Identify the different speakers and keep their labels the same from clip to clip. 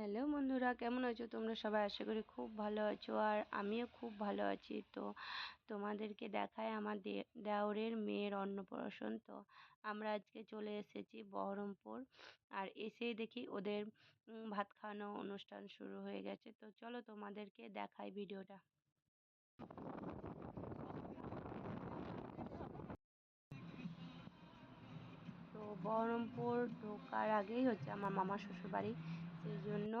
Speaker 1: Hello বন্ধুরা, কেমন আছো তোমরা? সবাই আশা করি খুব ভালো আছো আর আমিও খুব ভালো আছি। তো তোমাদেরকে দেখায় আমার দেওরের মেয়ের অন্নপ্রাশন। তো আমরা আজকে চলে এসেছি বহরমপুর আর এসেই দেখি ওদের ভাত খাওয়ানো অনুষ্ঠান শুরু হয়ে গেছে। তো চলো তোমাদেরকে দেখাই ভিডিওটা। বহরমপুর ঢোকার আগেই হচ্ছে আমার মামার শ্বশুর বাড়ি সেই জন্য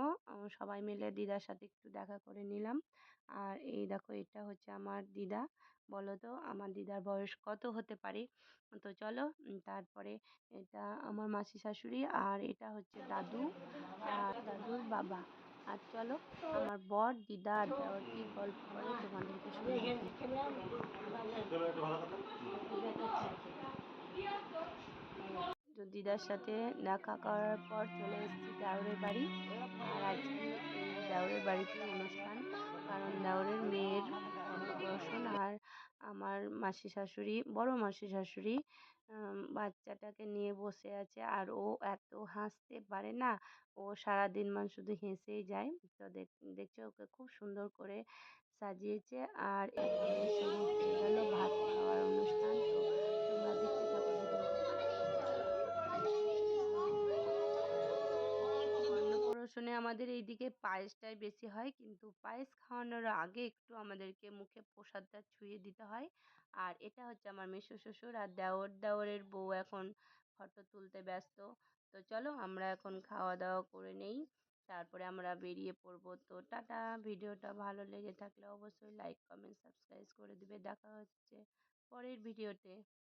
Speaker 1: সবাই মিলে দিদার সাথে একটু দেখা করে নিলাম। আর এই দেখো, এটা হচ্ছে আমার দিদা। বলো তো, আমার দিদার বয়স কত হতে পারে? তো চলো তারপরে এটা আমার মাসি শাশুড়ি আর এটা হচ্ছে দাদু। আর দাদুর বাবা। আর চলো, আমার বর, দিদা আর দেওয়ার কি গল্প করে তোমাদেরকে শুনে তো দিদার সাথে দেখা করার পর চলে এসেছি দেওরের বাড়ি। আর আজকে দেওরের বাড়িতে অনুষ্ঠান, কারণ দেওরের মেয়ের অন্নপ্রাশন আর আমার মাসি শাশুড়ি, বড় মাসি শাশুড়ি বাচ্চাটাকে নিয়ে বসে আছে। আর ও এত হাসতে পারে না, ও সারাদিন মান শুধু হেসেই যায়। তো দেখছ ওকে খুব সুন্দর করে সাজিয়েছে। আর গেল অন্নপ্রাশনে আমাদের এইদিকে পায়েসটাই বেশি হয়। কিন্তু পায়েস খাওয়ানোর আগে একটু আমাদেরকে মুখে প্রসাদটা ছুঁয়ে দিতে হয়। আর এটা হচ্ছে আমার মেসো শ্বশুর আর দেওর, দেওরের বউ এখন ফটো তুলতে ব্যস্ত। তো চলো আমরা এখন খাওয়া দাওয়া করে নেই। তারপরে আমরা বেরিয়ে পড়ব। তো টাটা। ভিডিওটা ভালো লেগে থাকলে অবশ্যই লাইক, কমেন্ট, সাবস্ক্রাইব করে দিবে। দেখা হচ্ছে পরের ভিডিওতে।